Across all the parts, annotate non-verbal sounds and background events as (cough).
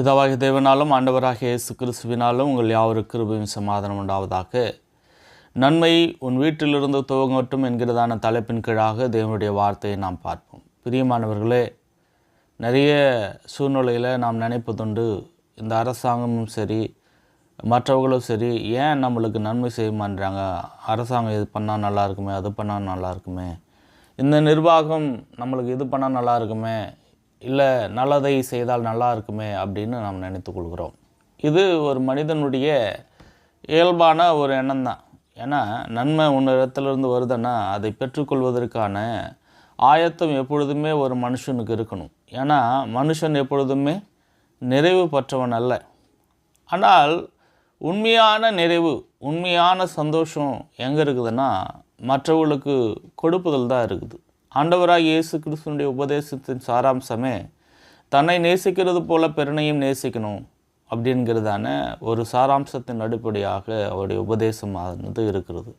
பிதாவாகிய தேவனாலும் ஆண்டவராகிய இயேசு கிறிஸ்துவினாலும் உங்கள் யாவருக்கு கிருபையும் சமாதானம் உண்டாவதாக. நன்மை உன் வீட்டிலிருந்து துவங்கட்டும் என்கிறதான தலைப்பின் கீழாக தேவனுடைய வார்த்தையை நாம் பார்ப்போம். பிரியமானவர்களே நிறைய சூழ்நிலையில் நாம் நினைப்பதுண்டு இந்த அரசாங்கமும் சரி மற்றவர்களும் சரி ஏன் நம்மளுக்கு நன்மை செய்ய மாட்டாங்க அரசாங்கம் இது பண்ணால் நல்லா இருக்குமே அது பண்ணால் நல்லா இருக்குமே? இந்த நிர்வாகம் நம்மளுக்கு இது பண்ணால் நல்லா இருக்குமே? இல்லை நல்லதை செய்தால் நல்லா இருக்குமே அப்படின்னு நாம் நினைத்து கொள்கிறோம். இது ஒரு மனிதனுடைய இயல்பான ஒரு எண்ணம் தான் ஏன்னா நன்மை ஒன்று இடத்துலேருந்து வருதுன்னா அதை பெற்றுக்கொள்வதற்கான ஆயத்தம் எப்பொழுதுமே ஒரு மனுஷனுக்கு இருக்கணும். ஏன்னா மனுஷன் எப்பொழுதுமே நிறைவு பெற்றவன் அல்ல. ஆனால் உண்மையான நிறைவு உண்மையான சந்தோஷம் எங்கே இருக்குதுன்னா மற்றவர்களுக்கு கொடுப்புதல் தான் இருக்குது. ஆண்டவராக இயேசு கிறிஸ்துனுடைய உபதேசத்தின் சாராம்சமே தன்னை நேசிக்கிறது போல பெருனையும் நேசிக்கணும் அப்படிங்கிறதான ஒரு சாராம்சத்தின் அடிப்படையாக அவருடைய உபதேசமானது இருக்கிறது.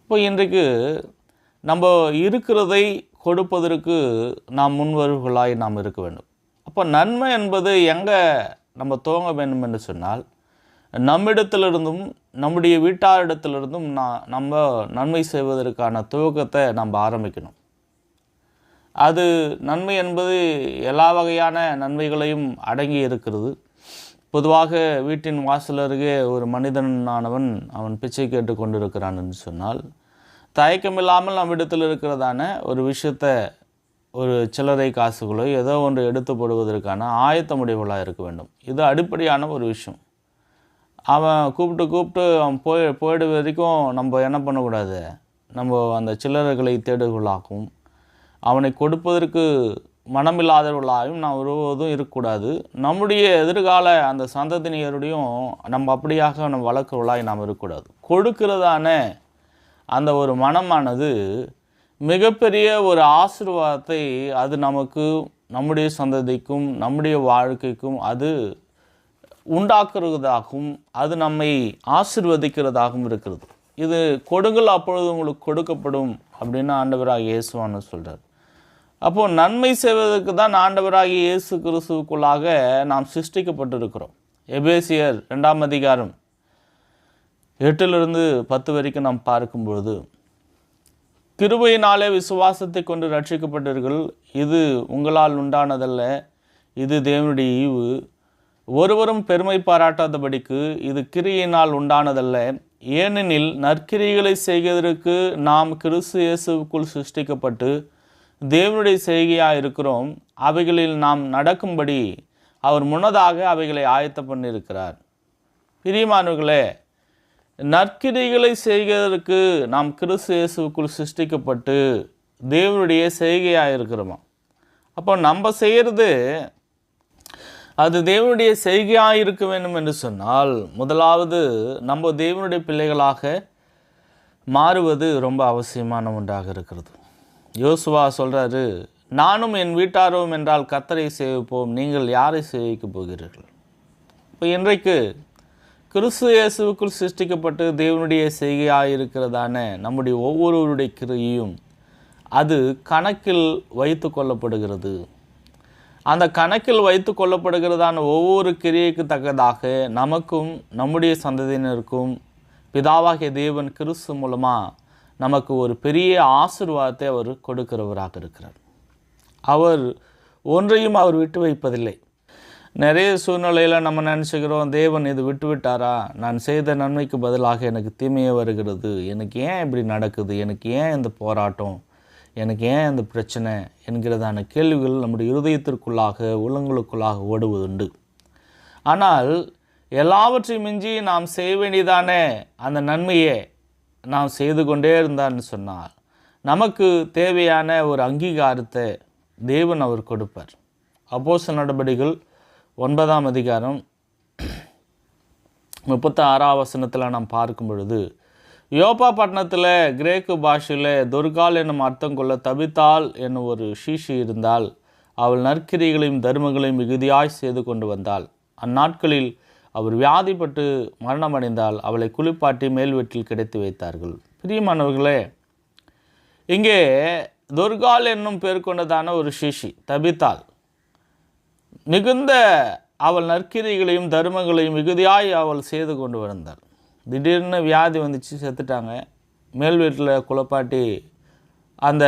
இப்போ இன்றைக்கு நம்ம இருக்கிறதை கொடுப்பதற்கு நாம் முன்வருவர்களாய் நாம் இருக்க வேண்டும். அப்போ நன்மை என்பது எங்கே நம்ம துவங்க வேண்டும் என்று சொன்னால் நம்மிடத்திலிருந்தும் நம்முடைய வீட்டாரிடத்திலிருந்தும் நான் நம்ம நன்மை செய்வதற்கான துவக்கத்தை நம்ம ஆரம்பிக்கணும். அது நன்மை என்பது எல்லா வகையான நன்மைகளையும் அடங்கி இருக்கிறது. பொதுவாக வீட்டின் வாசல் அருகே ஒரு மனிதனானவன் அவன் பிச்சை கேட்டு கொண்டிருக்கிறான் என்று சொன்னால் தயக்கமில்லாமல் நம்மிடத்தில் இருக்கிறதான ஒரு விஷயத்தை ஒரு சில்லறை காசுகளோ ஏதோ ஒன்று எடுத்து போடுவதற்கான முடிவுகளாக இருக்க வேண்டும். இது அடிப்படையான ஒரு விஷயம். அவன் கூப்பிட்டு கூப்பிட்டு அவன் போய் போயிடு வரைக்கும் நம்ம என்ன பண்ணக்கூடாது? நம்ம அந்த சில்லறைகளை தேடுகளாகவும் அவனை கொடுப்பதற்கு மனமில்லாதவர்களாகவும் நாம் ஒருவதும் இருக்கக்கூடாது. நம்முடைய எதிர்கால அந்த சந்ததியினருடையும் நம்ம அப்படியாக நம்ம வளர்க்குறவளாய் நாம் இருக்கக்கூடாது. கொடுக்கிறதான அந்த ஒரு மனமானது மிகப்பெரிய ஒரு ஆசீர்வாதத்தை அது நமக்கு நம்முடைய சந்ததிக்கும் நம்முடைய வாழ்க்கைக்கும் அது உண்டாக்குறதாகவும் அது நம்மை ஆசிர்வதிக்கிறதாகவும் இருக்கிறது. இது கொடுங்கள் அப்பொழுது உங்களுக்கு கொடுக்கப்படும் அப்படின்னு ஆண்டவராக இயேசுவான்னு சொல்கிறார் அப்போது நன்மை செய்வதற்கு தான் ஆண்டவராகிய இயேசு கிறிஸ்துவுக்குள்ளாக நாம் சிருஷ்டிக்கப்பட்டிருக்கிறோம். எபேசியர் ரெண்டாம் அதிகாரம் எட்டிலிருந்து பத்து வரைக்கும் நாம் பார்க்கும் பொழுது கிருபையினாலே விசுவாசத்தை கொண்டு ரட்சிக்கப்பட்டீர்கள் இது உங்களால் உண்டானதல்ல. இது தேவனுடைய ஈவு. ஒருவரும் பெருமை பாராட்டாதபடிக்கு இது கிரியினால் உண்டானதல்ல. ஏனெனில் நற்கிரிகளை செய்வதற்கு நாம் கிறிஸ்து இயேசுவுக்குள் சிருஷ்டிக்கப்பட்டு தேவனுடைய செய்கையாக இருக்கிறோம் அவைகளில் நாம் நடக்கும்படி அவர் முன்னதாக அவைகளை ஆயத்தம் பண்ணியிருக்கிறார். பிரியமானவர்களே நற்கிரிகளை செய்கிறதற்கு நாம் கிறிஸ்து இயேசுக்குள் சிருஷ்டிக்கப்பட்டு தேவனுடைய செய்கையாக இருக்கிறோமா? அப்போ நம்ம செய்கிறது அது தேவனுடைய செய்கையாக இருக்க வேண்டும் என்று சொன்னால் முதலாவது நம்ம தேவனுடைய பிள்ளைகளாக மாறுவது ரொம்ப அவசியமான ஒன்றாக இருக்கிறது. யோசுவா சொல்கிறாரு நானும் என் வீட்டாரும் என்றால் கத்தரை சேவிப்போம். நீங்கள் யாரை சேவிக்கப் போகிறீர்கள்? இப்போ இன்றைக்கு கிறிஸ்து இயேசுவுக்குள் சிருஷ்டிக்கப்பட்டு தேவனுடைய செய்கையாக இருக்கிறதான நம்முடைய ஒவ்வொருவருடைய கிரியையும் அது கணக்கில் வைத்து கொள்ளப்படுகிறது. அந்த கணக்கில் வைத்து கொள்ளப்படுகிறதான ஒவ்வொரு கிரியைக்கு தக்கதாக நமக்கும் நம்முடைய சந்ததியினருக்கும் பிதாவாகிய தேவன் கிறிஸ்து மூலமாக நமக்கு ஒரு பெரிய ஆசிர்வாதத்தை அவர் கொடுக்கிறவராக இருக்கிறார். அவர் ஒன்றையும் அவர் விட்டு வைப்பதில்லை. நிறைய சூழ்நிலையில் நம்ம நினச்சிக்கிறோம் தேவன் இது விட்டு விட்டாரா? நான் செய்த நன்மைக்கு பதிலாக எனக்கு தீமையே வருகிறது. எனக்கு ஏன் இப்படி நடக்குது? எனக்கு ஏன் இந்த போராட்டம்? எனக்கு ஏன் இந்த பிரச்சனை? என்கிறதான கேள்விகள் நம்முடைய இருதயத்திற்குள்ளாக உள்ளங்களுக்குள்ளாக ஓடுவதுண்டு. ஆனால் எல்லாவற்றையும் மிஞ்சி நாம் செய்ய வேண்டியதான அந்த நன்மையை? நாம் செய்து கொண்டே இருந்தான்னு சொன்னால் நமக்கு தேவையான ஒரு அங்கீகாரத்தை தேவன் அவர் கொடுப்பார். அப்போச நடவடிக்கைகள் ஒன்பதாம் அதிகாரம் முப்பத்தி ஆறாம் வசனத்தில் நாம் பார்க்கும் பொழுது யோபா பட்டணத்தில் கிரேக்கு பாஷையில் துர்கால் என்னும் அர்த்தம் கொள்ள தவித்தாள் என்னும் ஒரு ஷீஷி இருந்தால் அவள் நற்கிரிகளையும் தர்மங்களையும் மிகுதியாய் செய்து கொண்டு வந்தாள். அந்நாட்களில் அவர் வியாதிப்பட்டு மரணமடைந்தால் அவளை குளிப்பாட்டி மேல் வீட்டில் கிடைத்து வைத்தார்கள். பிரியமானவர்களே இங்கே துர்கால் என்னும் பேர் கொண்டதான ஒரு சிஷி தபித்தாள். மிகுந்த அவள் நற்கிரிகளையும் தர்மங்களையும் மிகுதியாய் அவள் செய்து கொண்டு வந்தாள். திடீர்னு வியாதி வந்துச்சு செத்துட்டாங்க. மேல் வீட்டில் குளப்பாட்டி அந்த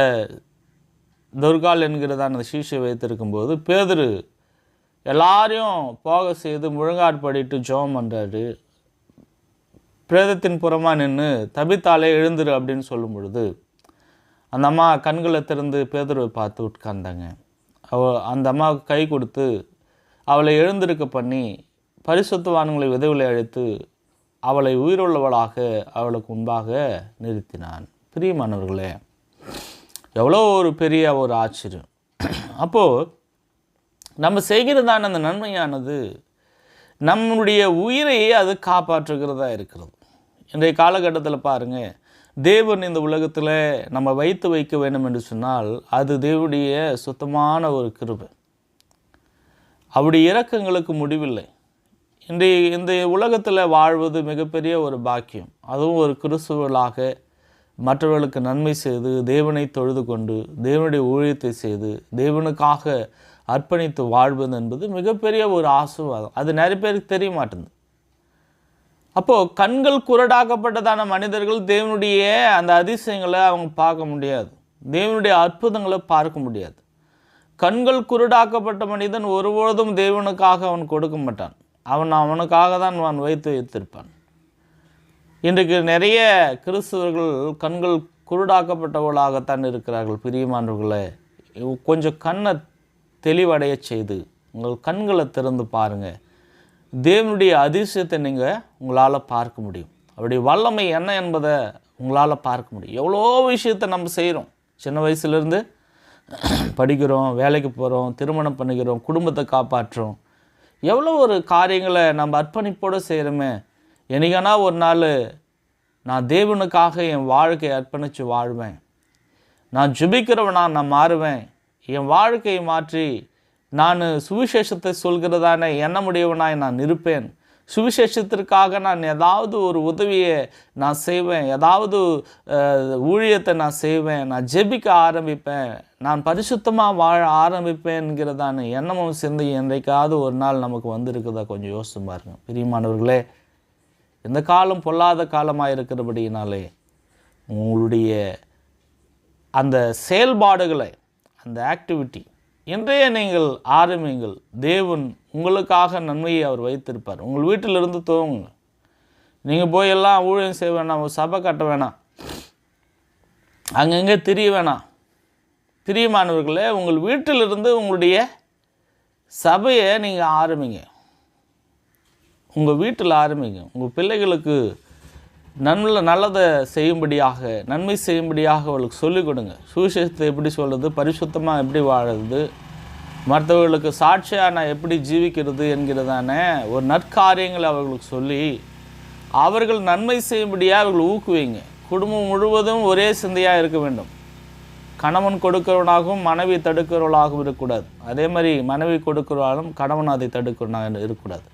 துர்கால் என்கிறதான அந்த சீஷை வைத்திருக்கும்போது பேதரு எல்லாரையும் போக செய்து முழுங்காற்படிட்டு ஜோம் பண்ணுறாரு பிரேதத்தின் புறமாக நின்று தபித்தாலே எழுந்துரு அப்படின்னு சொல்லும் பொழுது அந்த அம்மா கண்களை திறந்து பேதுருவை பார்த்து உட்கார்ந்தாங்க. அவ அந்த அம்மாவுக்கு கை கொடுத்து அவளை எழுந்திருக்க பண்ணி பரிசுத்தவான்களை விதவிலை அழைத்து அவளை உயிருள்ளவளாக அவளுக்கு முன்பாக நிறுத்தினான். பிரியமானவர்களே எவ்வளோ ஒரு பெரிய ஒரு ஆச்சரியம். அப்போது நம்ம செய்கிறதான அந்த நன்மையானது நம்முடைய உயிரையே அது காப்பாற்றுகிறதா இருக்கிறது. இன்றைய காலகட்டத்தில் பாருங்கள் தேவன் இந்த உலகத்தில் நம்ம வைத்து வைக்க வேண்டும் என்று சொன்னால் அது தேவனுடைய சுத்தமான ஒரு கிருபை. அவருடைய இரக்கங்களுக்கு முடிவில்லை. இன்றைய இந்த உலகத்தில் வாழ்வது மிகப்பெரிய ஒரு பாக்கியம். அதுவும் ஒரு கிறிஸ்துவர்களாக மற்றவர்களுக்கு நன்மை செய்து தேவனை தொழுது கொண்டு தேவனுடைய ஊழியத்தை செய்து தேவனுக்காக அர்ப்பணித்து வாழ்வது என்பது மிகப்பெரிய ஒரு ஆசீர்வாதம். அது நிறைய பேருக்கு தெரிய மாட்டேங்குது. அப்போது கண்கள் குரடாக்கப்பட்டதான மனிதர்கள் தேவனுடைய அந்த அதிசயங்களை அவங்க பார்க்க முடியாது. தேவனுடைய அற்புதங்களை பார்க்க முடியாது. கண்கள் குருடாக்கப்பட்ட மனிதன் ஒருபொழுதும் தேவனுக்காக அவன் கொடுக்க மாட்டான். அவன் அவனுக்காக தான் அவன் வைத்து வைத்திருப்பான். இன்றைக்கு நிறைய கிறிஸ்தவர்கள் கண்கள் குருடாக்கப்பட்டவர்களாகத்தான் இருக்கிறார்கள் பிரியமானவர்களே. கொஞ்சம் கண்ணை தெளிவடைய செய்து உங்கள் கண்களை திறந்து பாருங்கள் தேவனுடைய அதிசயத்தை நீங்கள் உங்களால் பார்க்க முடியும். அவருடைய வல்லமை என்ன என்பதை உங்களால் பார்க்க முடியும். எவ்வளோ விஷயத்தை நம்ம செய்கிறோம் சின்ன வயசுலேருந்து படிக்கிறோம் வேலைக்கு போகிறோம் திருமணம் பண்ணிக்கிறோம் குடும்பத்தை காப்பாற்றுறோம். எவ்வளோ ஒரு காரியங்களை நம்ம அர்ப்பணிப்போடு செய்கிறோமே என்னைக்கானா ஒரு நாள் நான் தேவனுக்காக என் வாழ்க்கையை அர்ப்பணித்து வாழ்வேன். நான் ஜுபிக்கிறவனா நான் மாறுவேன். என் வாழ்க்கையை மாற்றி நான் சுவிசேஷத்தை சொல்கிறதான எண்ணமுடையவனாய் நான் இருப்பேன். சுவிசேஷத்திற்காக நான் ஏதாவது ஒரு உதவியை நான் செய்வேன். ஏதாவது ஊழியத்தை நான் செய்வேன். நான் ஜெபிக்க ஆரம்பிப்பேன். நான் பரிசுத்தமாக வாழ ஆரம்பிப்பேன்கிறதான எண்ணமும் சிந்தை என்றைக்காவது ஒரு நாள் நமக்கு வந்திருக்குதா? கொஞ்சம் யோசிச்சு பாருங்கள் பிரியமானவர்களே இந்த காலம் பொல்லாத காலமாக இருக்கிறபடியினாலே உங்களுடைய அந்த செயல்பாடுகளை அந்த ஆக்டிவிட்டி இன்றைய நீங்கள் ஆரம்பிங்கள் தேவன் உங்களுக்காக நன்மையை அவர் வைத்திருப்பார். உங்கள் வீட்டிலிருந்து துவங்குங்க நீங்கள் போய் எல்லாம் ஊழியம் செய்ய வேணாம் ஒரு சபை கட்ட வேணாம். அங்கங்கே திரிய வேணாம். பிரியமானவர்களே உங்கள் வீட்டிலிருந்து உங்களுடைய சபையை நீங்கள் ஆரம்பிங்க. உங்கள் வீட்டில் ஆரம்பிங்க. உங்கள் பிள்ளைகளுக்கு நல்ல நல்லதை செய்யும்படியாக நன்மை செய்யும்படியாக அவளுக்கு சொல்லிக் கொடுங்க. சுவிசேஷத்தை எப்படி சொல்கிறது பரிசுத்தமாக எப்படி வாழறது? மற்றவர்களுக்கு சாட்சியாக நான் எப்படி ஜீவிக்கிறது என்கிறதான ஒரு நற்காரியங்களை அவர்களுக்கு சொல்லி அவர்கள் நன்மை செய்யும்படியாக அவர்கள் ஊக்குவிங்க. குடும்பம் முழுவதும் ஒரே சிந்தையாக இருக்க வேண்டும். கணவன் கொடுக்கிறவனாகவும் மனைவி தடுக்கிறவளாகவும் இருக்கக்கூடாது. அதே மாதிரி மனைவி கொடுக்கிறவளும் கணவன் அதை தடுக்கிறவனாக இருக்கக்கூடாது.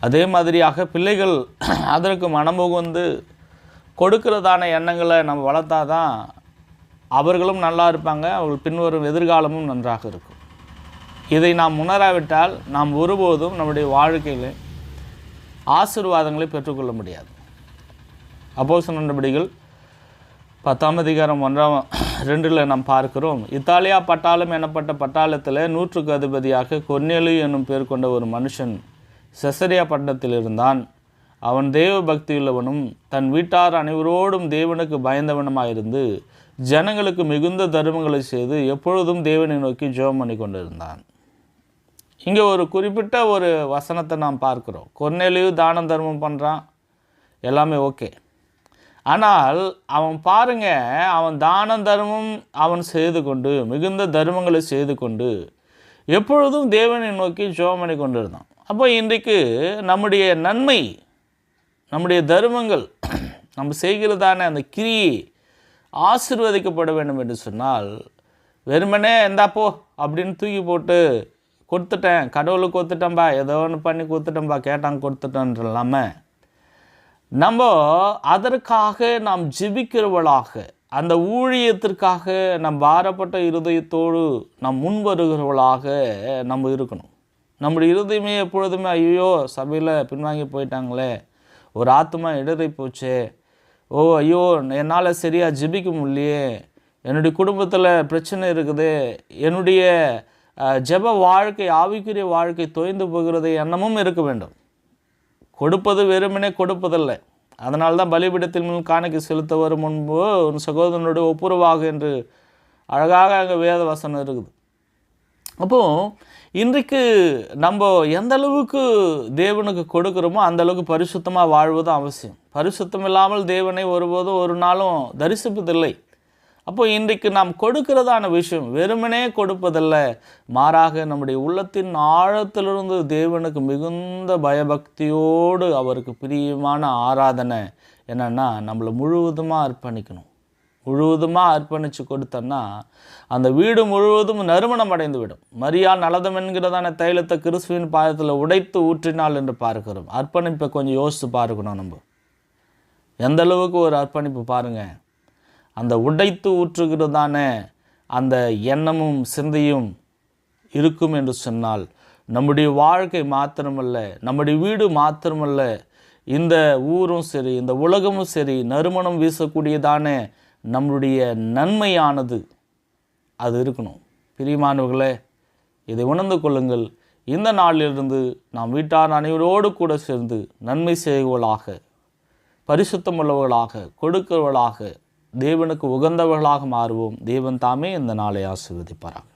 அதே மாதிரியாக பிள்ளைகள் (clears throat) அதற்கு மனமுகுந்து கொடுக்கிறதான எண்ணங்களை நம்ம வளர்த்தாதான் அவர்களும் நல்லா இருப்பாங்க அவர்கள் பின்வரும் எதிர்காலமும் நன்றாக இருக்கும். இதை நாம் உணராவிட்டால் நாம் ஒருபோதும் நம்முடைய வாழ்க்கையில் ஆசீர்வாதங்களை பெற்றுக்கொள்ள முடியாது. அப்போ நடபடிகள் பத்தாம் அதிகாரம் ஒன்றாம் (clears throat) ரெண்டில் நாம் பார்க்கிறோம். இத்தாலியா பட்டாளம் எனப்பட்ட பட்டாளத்தில் நூற்றுக்கு அதிபதியாக கொன்னேலு என்னும் பேர் கொண்ட ஒரு மனுஷன் செசரியா பட்டணத்தில் இருந்தான் அவன் தேவ பக்தியுள்ளவனும் தன் வீட்டார் அனைவரோடும் தேவனுக்கு பயந்தவனுமாயிருந்து ஜனங்களுக்கு மிகுந்த தர்மங்களை செய்து எப்பொழுதும் தேவனை நோக்கி ஜெபம் பண்ணி கொண்டிருந்தான். இங்கே ஒரு குறிப்பிட்ட ஒரு வசனத்தை நாம் பார்க்குறோம். கொர்நேலியு தானம் தர்மம் பண்ணுறான் எல்லாமே ஓகே. ஆனால் அவன் பாருங்க அவன் தானம் தர்மம் அவன் செய்து கொண்டு மிகுந்த தர்மங்களை செய்து கொண்டு எப்பொழுதும் தேவனை நோக்கி ஜோம் பண்ணி கொண்டிருந்தான். அப்போ இன்றைக்கு நம்முடைய நன்மை நம்முடைய தர்மங்கள் நம்ம செய்கிறதான அந்த கிரியை ஆசிர்வதிக்கப்பட வேண்டும் என்று சொன்னால் வெறுமனே எந்தாப்போ அப்படின்னு தூக்கி போட்டு கொடுத்துட்டேன் கடவுளுக்கு கொடுத்துட்டேன்பா ஏதோ ஒன்று பண்ணி கொடுத்துட்டேன்பா கேட்டாங்க கொடுத்துட்டேன்ற இல்லாமல் நம்ம அதற்காக நாம் ஜிபிக்கிறவளாக அந்த ஊழியத்திற்காக நம் பாரப்பட்ட இருதயத்தோடு நாம் முன் வருகிறவளாக நம்ம இருக்கணும். நம்முடைய இருதயமே எப்பொழுதுமே ஐயோ சபையில் பின்வாங்கி போயிட்டாங்களே. ஒரு ஆத்மா இடறி போச்சு. ஓ ஐயோ என்னால் சரியாக ஜெபிக்க முடியலையே. என்னுடைய குடும்பத்தில் பிரச்சனை இருக்குது. என்னுடைய ஜப ஜெப வாழ்க்கை ஆவிக்குரிய வாழ்க்கை தொய்ந்து போகிறது எண்ணமும் இருக்க வேண்டும். கொடுப்பது வெறுமனே கொடுப்பதில்லை. அதனால தான் பலிபிடத்தின் முன் காணிக்க செலுத்த வரும் முன்பு உன் சகோதரனுடைய ஒப்புரவாக என்று அழகாக அங்கே வேத வசனம் இருக்குது. அப்போது இன்றைக்கு நம்ம எந்த அளவுக்கு தேவனுக்கு கொடுக்குறோமோ அந்த அளவுக்கு பரிசுத்தமாக வாழ்வதும் அவசியம். பரிசுத்தம் இல்லாமல் தேவனை ஒருபோதும் ஒரு நாளும் தரிசிப்பதில்லை. அப்போ இன்றைக்கு நாம் கொடுக்கிறதான விஷயம் வெறுமனே கொடுப்பதில்லை மாறாக நம்முடைய உள்ளத்தின் ஆழத்திலிருந்து தேவனுக்கு மிகுந்த பயபக்தியோடு அவருக்கு பிரியமான ஆராதனை என்னென்னா நம்மளை முழுவதுமாக அர்ப்பணிக்கணும். முழுவதுமாக அர்ப்பணித்து கொடுத்தோன்னா அந்த வீடு முழுவதும் நறுமணம் அடைந்து விடும் மரியா நலதம் என்கிறதான தைலத்தை கிறிஸ்துவின் பாதத்தில் உடைத்து ஊற்றினாள் என்று பார்க்கிறோம். அர்ப்பணிப்பை கொஞ்சம் யோசித்து பார்க்கணும் நம்ம. எந்த அளவுக்கு ஒரு அர்ப்பணிப்பு பாருங்கள் அந்த உடைத்து ஊற்றுகிறதான அந்த எண்ணமும் சிந்தையும் இருக்கும் என்று சொன்னால் நம்முடைய வாழ்க்கை மாத்திரமல்ல நம்முடைய வீடு மாத்திரமல்ல இந்த ஊரும் சரி இந்த உலகமும் சரி நறுமணம் வீசக்கூடியதான நம்முடைய நன்மையானது அது இருக்கணும். பிரியமானவர்களே இதை உணர்ந்து கொள்ளுங்கள். இந்த நாளிலிருந்து நாம் வீட்டார் அனைவரோடு கூட சேர்ந்து நன்மை செய்வர்களாக பரிசுத்தமுள்ளவர்களாக கொடுக்கிறவர்களாக தேவனுக்கு உகந்தவர்களாக மாறுவோம். தேவன் தாமே இந்த நாளை ஆசீர்வதிப்பாராக.